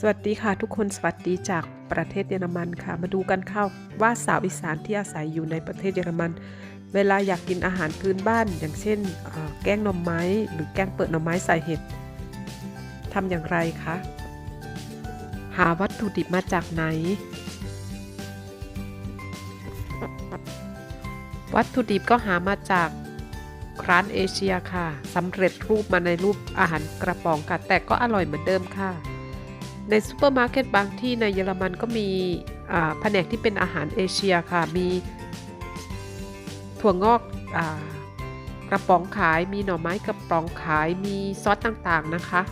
สวัสดีค่ะทุกคนสวัสดีจากประเทศเยอรมันค่ะ มาดูกันเข้าว่าสาวอีสานที่อาศัยอยู่ในประเทศเยอรมัน เวลาอยากกินอาหารพื้นบ้าน อย่างเช่นแกงหน่อไม้หรือแกงเปิดหน่อไม้ใส่เห็ดทำอย่างไรคะหาวัตถุดิบมาจากไหน วัตถุดิบก็หามาจากร้านเอเชียค่ะสำเร็จรูปมาในรูปอาหารกระป๋องค่ะแต่ก็อร่อยเหมือนเดิมค่ะ ในซูเปอร์มาร์เก็ตบางที่ในเยอรมันก็มีแผนกที่เป็นอาหารเอเชียค่ะ มีถั่วงอกอกระป๋องขาย มีหน่อไม้กระป๋องขาย มีซอสต่างๆนะคะ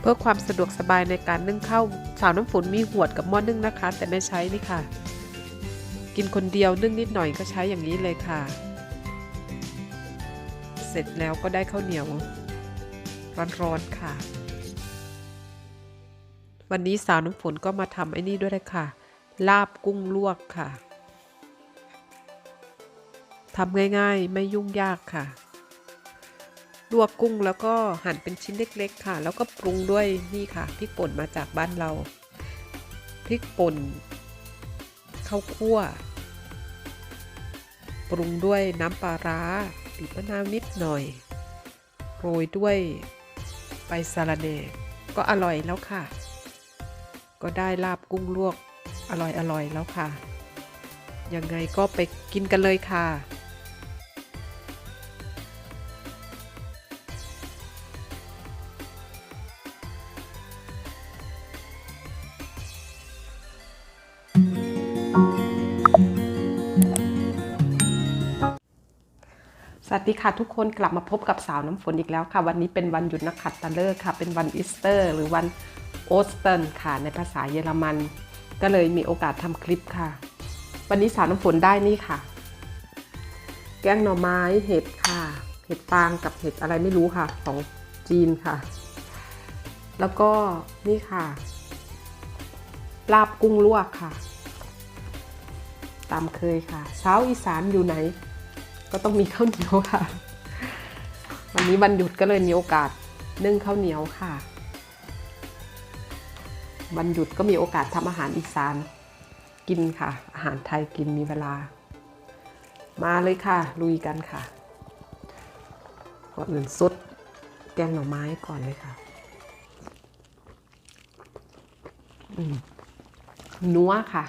เพื่อความสะดวกสบายในการนึ่งข้าวสาวน้ำฝนมีหวดกับหม้อนึ่งนะคะ แต่ไม่ใช้นี่ค่ะ กินคนเดียวนึ่งนิดหน่อยก็ใช้อย่างนี้เลยค่ะ เสร็จแล้วก็ได้ข้าวเหนียว ร้อนๆค่ะ วันนี้สาวน้ำฝนก็มาทำไอ้นี่ด้วยเลยค่ะ ลาบกุ้งลวกค่ะทำง่ายๆ ไม่ยุ่งยากค่ะ ลวกกุ้งแล้วก็หั่นเป็นชิ้นเล็กๆค่ะ แล้วก็ปรุงด้วยนี่ค่ะพริกป่นมาจากบ้านเราพริกป่นข้าวคั่ว ปรุงด้วยน้ำปลาร้า บีบมะนาวนิดหน่อย โรยด้วยใบสาระแหน่ก็อร่อยแล้วค่ะ ก็ได้ลาบกุ้งลวกอร่อยอร่อยแล้วค่ะ ยังไงก็ไปกินกันเลยค่ะ ดีค่ะทุกคนกลับมาพบกับสาวน้ำฝนอีกแล้วค่ะ วันนี้เป็นวันหยุดนักขัตฤกษ์ค่ะ เป็นวันอีสเตอร์ หรือวันโอสเตนค่ะ ในภาษาเยอรมัน ก็เลยมีโอกาสทำคลิปค่ะ วันนี้สาวน้ำฝนได้นี่ค่ะ แกงหน่อไม้เห็ดค่ะ เห็ดฟางกับเห็ดอะไรไม่รู้ค่ะ ของจีนค่ะ แล้วก็นี่ค่ะ ลาบกุ้งลวกค่ะ ตามเคยค่ะ เช้าอีสานอยู่ไหน ก็ต้องมีข้าวเหนียวค่ะ วันนี้วันหยุดก็เลยมีโอกาสนึ่งข้าวเหนียวค่ะ วันหยุดก็มีโอกาสทำอาหารอีสานกินค่ะ อาหารไทยกินมีเวลา มาเลยค่ะ ลุยกันค่ะก่อนอื่นซดแกงหน่อไม้ก่อนเลยค่ะนัวค่ะ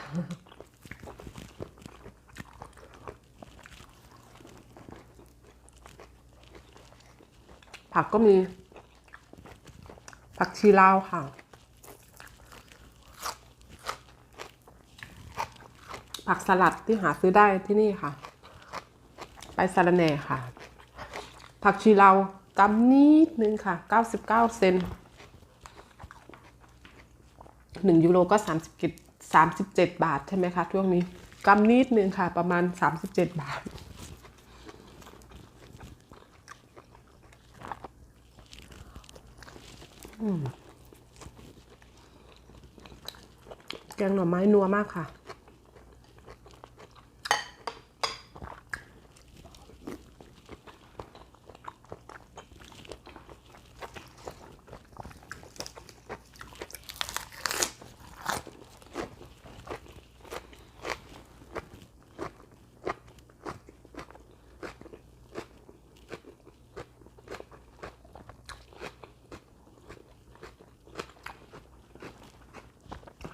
ผักก็มี ผักชีลาวค่ะ ผักสลัดที่หาซื้อได้ที่นี่ค่ะ ไปสาระแหน่ค่ะ ผักชีลาวกำนิดนึงค่ะ 99 เซน1ยูโรก็37 37 บาทใช่ไหมคะช่วงนี้กำนิดนึงค่ะ ประมาณ 37 บาท แกงหน่อไม้นัวมากค่ะ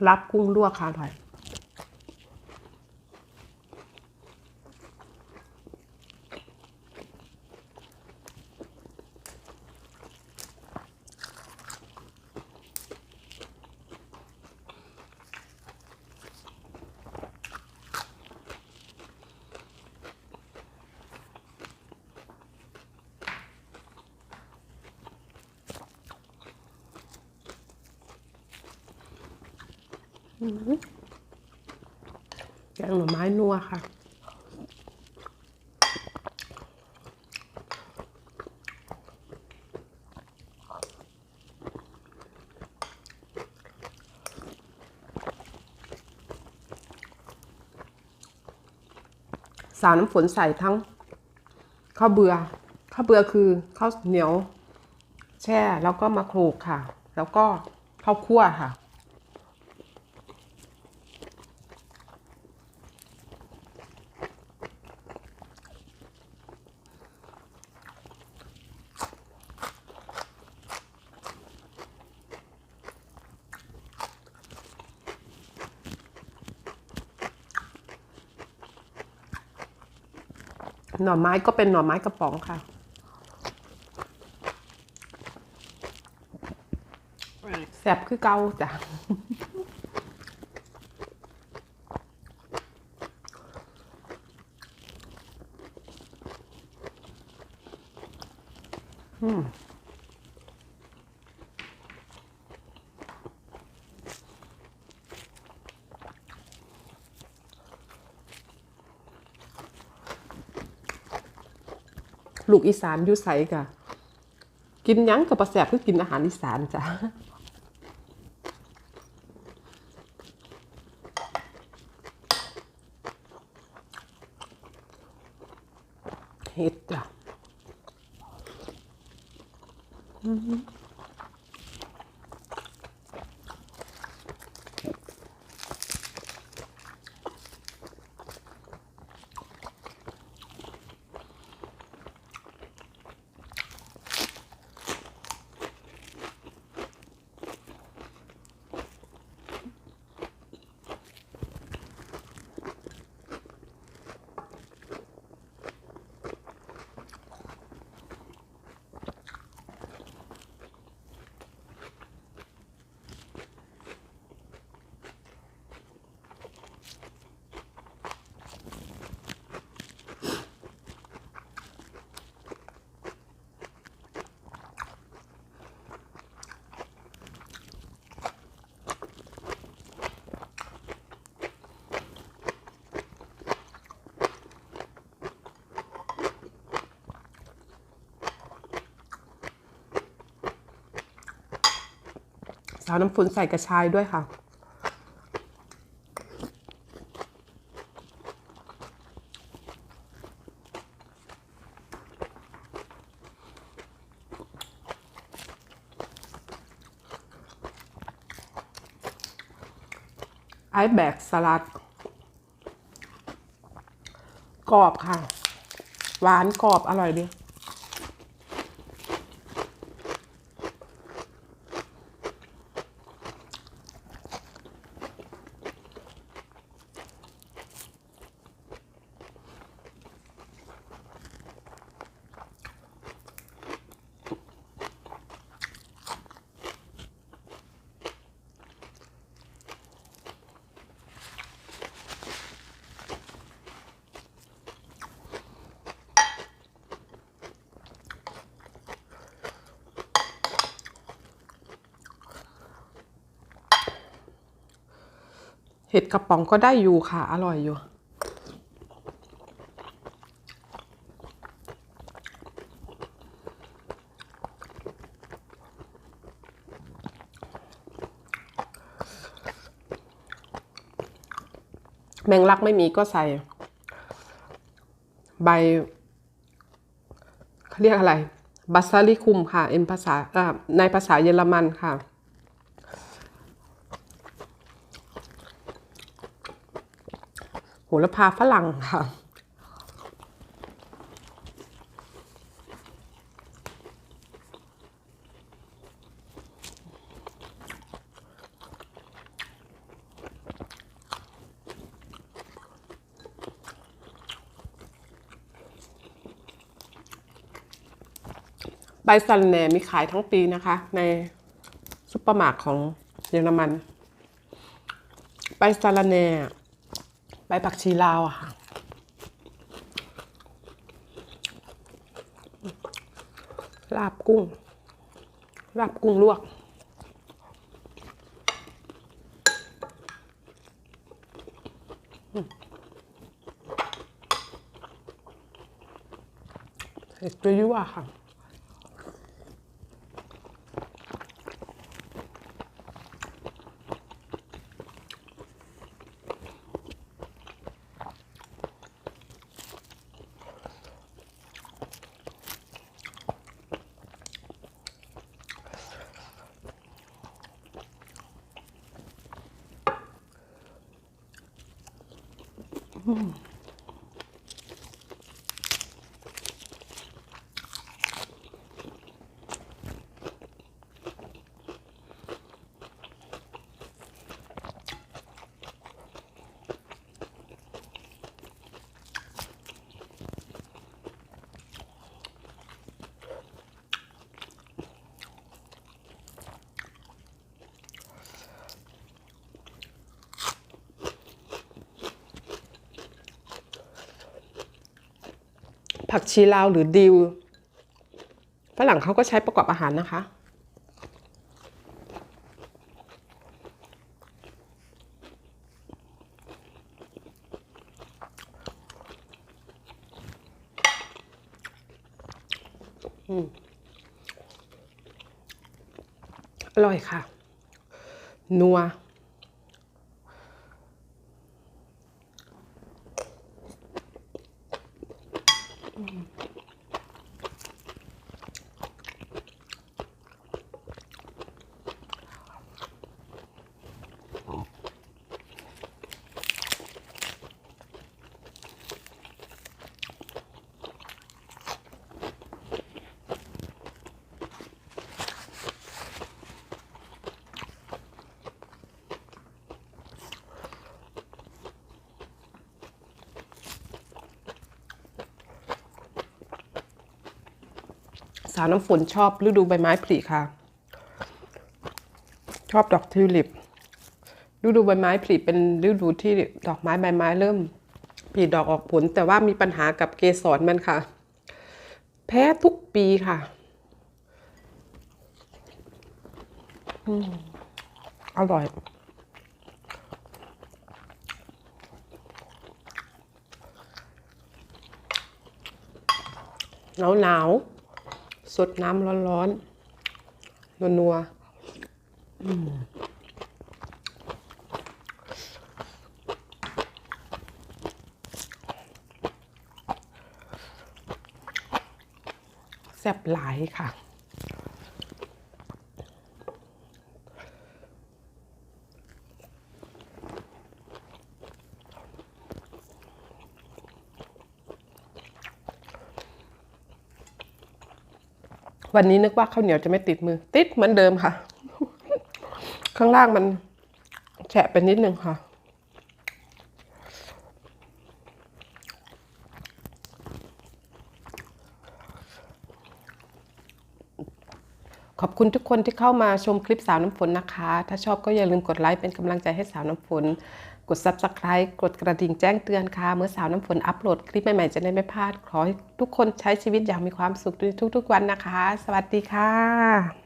รับกุ้งลวกค่ะอร่อย แกงหน่อไม้นัวค่ะ สาวน้ำฝนใส่ทั้งข้าวเบือข้าวเบือคือข้าวเหนียว แช่แล้วก็มาโขลกค่ะ แล้วก็ข้าวคั่วค่ะ หน่อไม้ก็เป็นหน่อไม้กระป๋องค่ะ Right. แสบคือเกาจ้ะ ลูกอีสานยุใสกะกินยังกับประแสบคือกินอาหารอีสานจ้ะเห็ดจ้ะ อือาน้ำฝนใส่กระชายด้วยค่ะ ไอแบกสลัด กรอบค่ะ หวานกรอบอร่อยดี ห็ดกระป๋องก็ได้อยู่ค่ะ อร่อยอยู่ แมงลักไม่มีก็ใส่ ใบเขาเรียกอะไร บัสซาลิคุมค่ะ เอ็นภาษาในภาษาเยอรมันค่ะ โห ระพาฝรั่งค่ะ ใบสันแหน่มีขายทั้งปีนะคะ ในซุปเปอร์มาร์ทของเยอรมัน ใบสะระแหน่ ใบผักชีลาวอะค่ะ ลาบกุ้ง ลาบกุ้งลวกเห็ดตัวยั่วค่ะ Oh. ผักชีลาวหรือดิวฝรั่งเขาก็ใช้ประกอบอาหารนะคะ อร่อยค่ะ นัว สาวน้ำฝนชอบฤดูใบไม้ผลิค่ะ ชอบดอกทิวลิปฤดูใบไม้ผลิเป็นฤดูที่ดอกไม้ใบไม้เริ่มผลิดอกออกผล แต่ว่ามีปัญหากับเกสรมันค่ะ แพ้ทุกปีค่ะอร่อย หนาวหนาวๆ สดน้ำร้อนๆนัวนัวๆอืมแซ่บหลายค่ะ วันนี้นึกว่าข้าวเหนียวจะไม่ติดมือ ติดเหมือนเดิมค่ะ ข้างล่างมันแฉะไปนิดนึงค่ะขอบคุณทุกคนที่เข้ามาชมคลิปสาวน้ำฝนนะคะ ถ้าชอบก็อย่าลืมกดไลค์เป็นกำลังใจให้สาวน้ำฝน กด subscribe กดกระดิ่งแจ้งเตือนค่ะ เมื่อสาวน้ำฝนอัปโหลดคลิปใหม่ ๆ จะได้ไม่พลาด ขอให้ทุกคนใช้ชีวิตอย่างมีความสุขในทุก ๆ วันนะคะ สวัสดีค่ะ